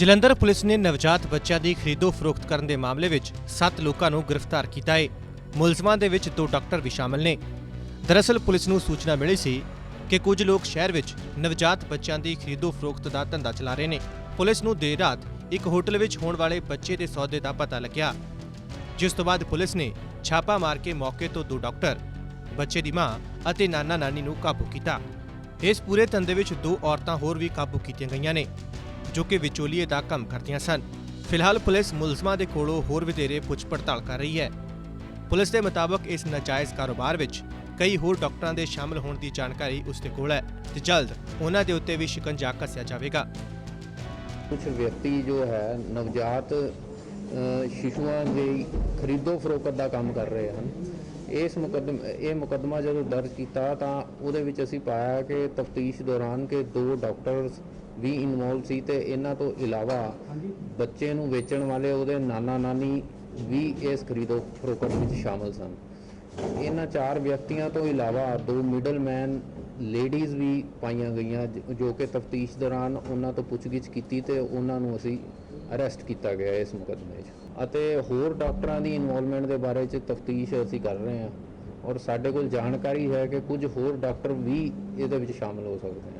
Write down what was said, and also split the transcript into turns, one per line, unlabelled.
Jalandhar police ਨੇ ਨਵਜਾਤ ਬੱਚਿਆਂ ਦੀ ਖਰੀਦੋ ਫਰੋਖਤ ਕਰਨ ਦੇ ਮਾਮਲੇ ਵਿੱਚ 7 ਲੋਕਾਂ ਨੂੰ ਗ੍ਰਿਫਤਾਰ ਕੀਤਾ ਹੈ ਮੁਲਜ਼ਮਾਂ ਦੇ ਵਿੱਚ ਦੋ ਡਾਕਟਰ ਵੀ ਸ਼ਾਮਲ ਨੇ। ਦਰਅਸਲ ਪੁਲਿਸ ਨੂੰ ਸੂਚਨਾ ਮਿਲੀ ਸੀ ਕਿ ਕੁਝ ਲੋਕ ਸ਼ਹਿਰ ਵਿੱਚ ਨਵਜਾਤ ਬੱਚਿਆਂ ਦੀ ਖਰੀਦੋ ਫਰੋਖਤ ਦਾ ਧੰਦਾ ਚਲਾ ਰਹੇ ਨੇ। ਪੁਲਿਸ ਨੂੰ ਦੇਰ ਰਾਤ ਇੱਕ ਹੋਟਲ ਵਿੱਚ ਹੋਣ ਵਾਲੇ ਬੱਚੇ ਦੇ ਸੌਦੇ ਦਾ ਪਤਾ ਲੱਗਿਆ। ਜਿਸ ਤੋਂ ਬਾਅਦ ਪੁਲਿਸ ਨੇ ਛਾਪਾ ਮਾਰ ਕੇ ਮੌਕੇ ਤੋਂ ਦੋ ਡਾਕਟਰ, ਬੱਚੇ ਦੀ ਮਾਂ ਅਤੇ ਨਾਨਾ ਨਾਨੀ ਨੂੰ ਕਾਬੂ ਕੀਤਾ। ਇਸ ਪੂਰੇ ਧੰਦੇ ਵਿੱਚ ਦੋ ਔਰਤਾਂ ਹੋਰ ਵੀ ਕਾਬੂ ਕੀਤੀਆਂ ਗਈਆਂ ਨੇ। ਜੋ ਕਿ ਵਿਚੋਲੀਏ ਦਾ ਕੰਮ ਕਰਦੀਆਂ ਸਨ। ਫਿਲਹਾਲ ਪੁਲਿਸ ਮੁਲਜ਼ਮਾਂ ਦੇ ਕੋਲੋਂ ਹੋਰ ਵਧੇਰੇ ਪੁੱਛ ਪੜਤਾਲ ਕਰ ਰਹੀ ਹੈ। ਪੁਲਿਸ ਦੇ ਮੁਤਾਬਕ ਇਸ ਨਾਜਾਇਜ਼ ਕਾਰੋਬਾਰ ਵਿੱਚ ਕਈ ਹੋਰ ਡਾਕਟਰਾਂ ਦੇ ਸ਼ਾਮਲ ਹੋਣ ਦੀ ਜਾਣਕਾਰੀ ਉਸ ਦੇ ਕੋਲ ਹੈ ਤੇ ਜਲਦ ਉਹਨਾਂ ਦੇ ਉੱਤੇ ਵੀ ਸ਼ਿਕੰਜਾ ਕੱਸਿਆ ਜਾਵੇਗਾ।
ਕੁਝ ਵਿਅਕਤੀ ਜੋ ਹੈ, ਨਵਜਾਤ ਸ਼ਿਸ਼ੂਆਂ ਦੀ ਖਰੀਦੋ ਫਰੋਖਤ ਦਾ ਕੰਮ ਕਰ ਰਹੇ ਹਨ। ਇਸ ਮੁਕੱਦਮ ਇਹ ਮੁਕੱਦਮਾ ਜਦੋਂ ਦਰਜ ਕੀਤਾ ਤਾਂ ਉਹਦੇ ਵਿੱਚ ਅਸੀਂ ਪਾਇਆ ਕਿ ਤਫਤੀਸ਼ ਦੌਰਾਨ ਕਿ ਦੋ ਡਾਕਟਰਸ ਵੀ ਇਨਵੋਲਵ ਸੀ ਤੇ ਇਹਨਾਂ ਤੋਂ ਇਲਾਵਾ ਬੱਚੇ ਨੂੰ ਵੇਚਣ ਵਾਲੇ ਉਹਦੇ ਨਾਨਾ ਨਾਨੀ ਵੀ ਇਸ ਖਰੀਦੋ ਫਰੋਖਤ ਵਿੱਚ ਸ਼ਾਮਲ ਸਨ। ਇਹਨਾਂ ਚਾਰ ਵਿਅਕਤੀਆਂ ਤੋਂ ਇਲਾਵਾ ਦੋ ਮਿਡਲਮੈਨ ਲੇਡੀਜ਼ ਵੀ ਪਾਈਆਂ ਗਈਆਂ ਜ- ਜੋ ਕਿ ਤਫਤੀਸ਼ ਦੌਰਾਨ ਉਹਨਾਂ ਤੋਂ ਪੁੱਛਗਿੱਛ ਕੀਤੀ ਤੇ ਉਹਨਾਂ ਨੂੰ ਅਸੀਂ ਅਰੈਸਟ ਕੀਤਾ ਗਿਆ ਇਸ ਮੁਕੱਦਮੇ 'ਚ। ਅਤੇ ਹੋਰ ਡਾਕਟਰਾਂ ਦੀ ਇਨਵੋਲਵਮੈਂਟ ਦੇ ਬਾਰੇ 'ਚ ਤਫਤੀਸ਼ ਅਸੀਂ ਕਰ ਰਹੇ ਹਾਂ। ਔਰ ਸਾਡੇ ਕੋਲ ਜਾਣਕਾਰੀ ਹੈ ਕਿ ਕੁਝ ਹੋਰ ਡਾਕਟਰ ਵੀ ਇਹਦੇ ਵਿੱਚ ਸ਼ਾਮਲ ਹੋ ਸਕਦੇ ਨੇ।